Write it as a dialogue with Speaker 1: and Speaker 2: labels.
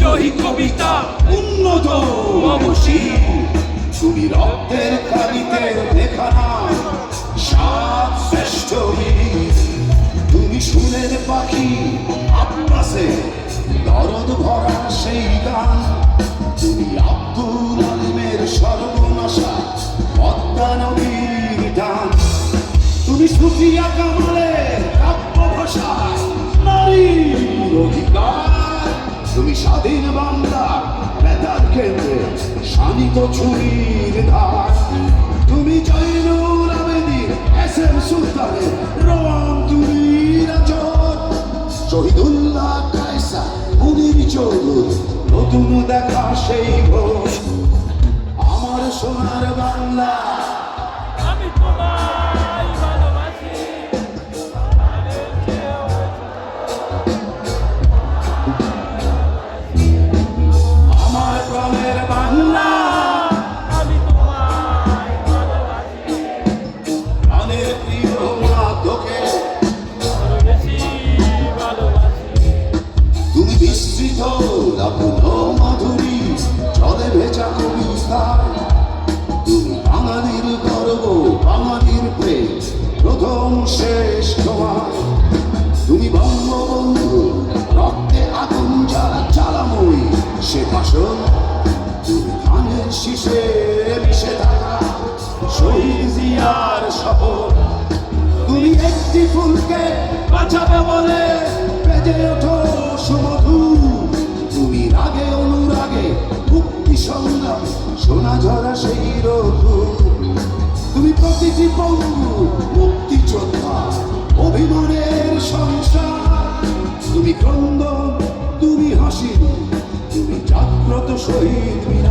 Speaker 1: বিদ্রোহী কবিতা উন্নত অবশ্যই তুমি রক্তের কালিতে লেখা সাত শ্রেষ্ঠ তুমি সুরের পাখি আব্বাসে, দরদ ভরা সেই গান। তুমি আব্দুল আলিমের সর্বনাশা পদ্মা নদীর টান তুমি সুফিয়া কামালের কাব্য ভাষায় নারীর অধিকার স্বাধীন বাংলা বেতার কেন্দ্রে শানিত ছুরির ধার। তুমি জয়নুল আবেদিন এস এম সুলতানের শহীদুল্লাহ কায়সা চৌধুরী, নতুন দেখা সেই ঘোষ আমার সোনার বাংলা তুমি বঙ্গবন্ধু রক্তে আগুন জ্বালা জ্বালাময়ী, সে ভাষণ তুমি ধানের শীষে মিশে থাকা শহীদ জিয়ার শপথ। তুমি একটি ফুলকে বাঁচাবে বলে বেজে ওঠো সুমধু। তুমি রাগে অনুরাগে মুক্তি সংগ্রাম, সোনা ঝরা সেই রঘু। তুমি প্রতিটি পঙ্গু sorrir